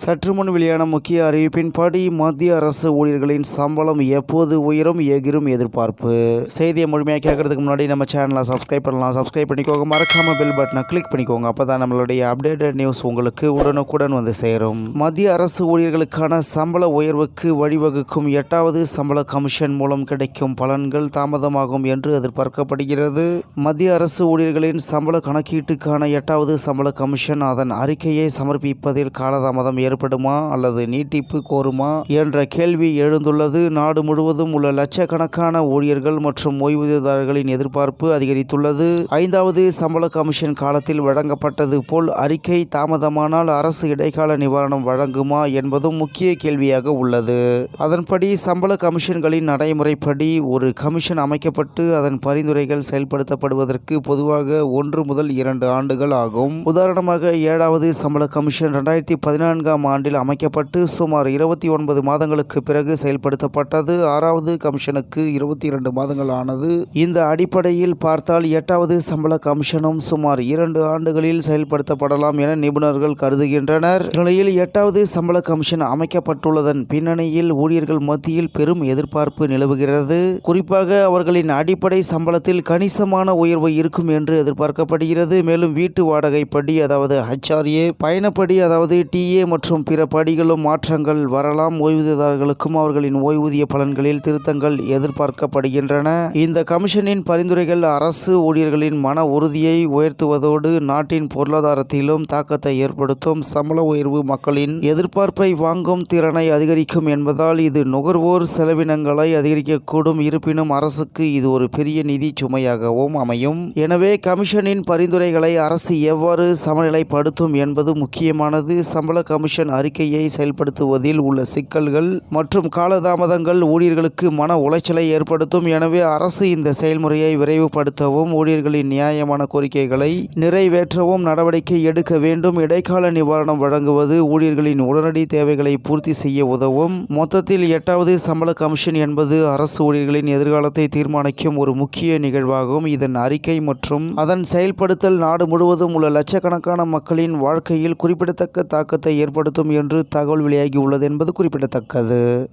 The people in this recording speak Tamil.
சற்று முன் வெளியான முக்கிய அறிவிப்பின்படி மத்திய அரசு ஊழியர்களின் சம்பளம் எப்போது உயரும் எகிரும் எதிர்பார்ப்பு? செய்தியை முழுமையாக கேட்கறதுக்கு முன்னாடி நம்ம சேனலை சப்ஸ்கிரைப் பண்ணலாம். சப்ஸ்கிரைப் பண்ணிக்கோங்க. மறக்காம பெல் பட்டனை கிளிக் பண்ணிக்கோங்க. அப்போ தான் நம்மளுடைய அப்டேட்டட் நியூஸ் உங்களுக்கு உடனுக்குடன் வந்து சேரும். மத்திய அரசு ஊழியர்களுக்கான சம்பள உயர்வுக்கு வழிவகுக்கும் எட்டாவது சம்பள கமிஷன் மூலம் கிடைக்கும் பலன்கள் தாமதமாகும் என்று எதிர்பார்க்கப்படுகிறது. மத்திய அரசு ஊழியர்களின் சம்பள கணக்கீட்டுக்கான எட்டாவது சம்பள கமிஷன் அதன் அறிக்கையை சமர்ப்பிப்பதில் காலதாமதம் ஏற்படுமா அல்லது நீட்டிப்பு கோருமா என்ற கேள்வி எழுந்துள்ளது. நாடு முழுவதும் உள்ள லட்சக்கணக்கான ஊழியர்கள் மற்றும் ஓய்வூதியதாரர்களின் எதிர்பார்ப்பு அதிகரித்துள்ளது. ஐந்தாவது சம்பள கமிஷன் காலத்தில் வழங்கப்பட்டது போல் அறிக்கை தாமதமானால் அரசு இடைக்கால நிவாரணம் வழங்குமா என்பதும் முக்கிய கேள்வியாக உள்ளது. அதன்படி சம்பள கமிஷன்களின் நடைமுறைப்படி ஒரு கமிஷன் அமைக்கப்பட்டு அதன் பரிந்துரைகள் செயல்படுத்தப்படுவதற்கு பொதுவாக ஒன்று முதல் இரண்டு ஆண்டுகள் ஆகும். உதாரணமாக ஏழாவது சம்பள கமிஷன் ரெண்டாயிரத்தி பதினான்காம் ஆண்டில் அமைக்கப்பட்டு சுமார் இருபத்தி ஒன்பது மாதங்களுக்கு பிறகு செயல்படுத்தப்பட்டது. ஆறாவது கமிஷனுக்கு இருபத்தி இரண்டு மாதங்கள் ஆனது இந்த அடிப்படையில் பார்த்தால் எட்டாவது சம்பள கமிஷனும் சுமார் இரண்டு ஆண்டுகளில் செயல்படுத்தப்படலாம் என நிபுணர்கள் கருதுகின்றனர். நிலையில் எட்டாவது சம்பள கமிஷன் அமைக்கப்பட்டுள்ளதன் பின்னணியில் ஊழியர்கள் மத்தியில் பெரும் எதிர்பார்ப்பு நிலவுகிறது. குறிப்பாக அவர்களின் அடிப்படை சம்பளத்தில் கணிசமான உயர்வு இருக்கும் என்று எதிர்பார்க்கப்படுகிறது. மேலும் வீட்டு வாடகைப்படி அதாவது ஹச்ஆர்ஏ பயணப்படி அதாவது டிஏ மற்றும் மற்றும் பிற படிகளும் மாற்றங்கள் வரலாம். ஓய்வூதியதாரர்களுக்கும் அவர்களின் ஓய்வூதிய பலன்களில் திருத்தங்கள் எதிர்பார்க்கப்படுகின்றன. இந்த கமிஷனின் பரிந்துரைகள் அரசு ஊழியர்களின் மன உறுதியை உயர்த்துவதோடு நாட்டின் பொருளாதாரத்திலும் தாக்கத்தை ஏற்படுத்தும். சம்பள உயர்வு மக்களின் எதிர்பார்ப்பை வாங்கும் திறனை அதிகரிக்கும் என்பதால் இது நுகர்வோர் செலவினங்களை அதிகரிக்கக்கூடும். இருப்பினும் அரசுக்கு இது ஒரு பெரிய நிதி சுமையாகவும் அமையும். எனவே கமிஷனின் பரிந்துரைகளை அரசு எவ்வாறு சமநிலைப்படுத்தும் என்பது முக்கியமானது. சம்பள கமிஷன் அறிக்கையை செயல்படுத்துவதில் உள்ள சிக்கல்கள் மற்றும் காலதாமதங்கள் ஊழியர்களுக்கு மன உளைச்சலை ஏற்படுத்தும். எனவே அரசு இந்த செயல்முறையை விரைவுபடுத்தவும் ஊழியர்களின் நியாயமான கோரிக்கைகளை நிறைவேற்றவும் நடவடிக்கை எடுக்க வேண்டும். இடைக்கால நிவாரணம் வழங்குவது ஊழியர்களின் உடனடி தேவைகளை பூர்த்தி செய்ய உதவும். மொத்தத்தில் எட்டாவது சம்பள கமிஷன் என்பது அரசு ஊழியர்களின் எதிர்காலத்தை தீர்மானிக்கும் ஒரு முக்கிய நிகழ்வாகும். இதன் அறிக்கை மற்றும் அதன் செயல்படுத்தல் நாடு முழுவதும் உள்ள லட்சக்கணக்கான மக்களின் வாழ்க்கையில் குறிப்பிடத்தக்க தாக்கத்தை ஏற்படுத்தும் என்று தகவல் வெளியாகியுள்ளது என்பது குறிப்பிடத்தக்கது.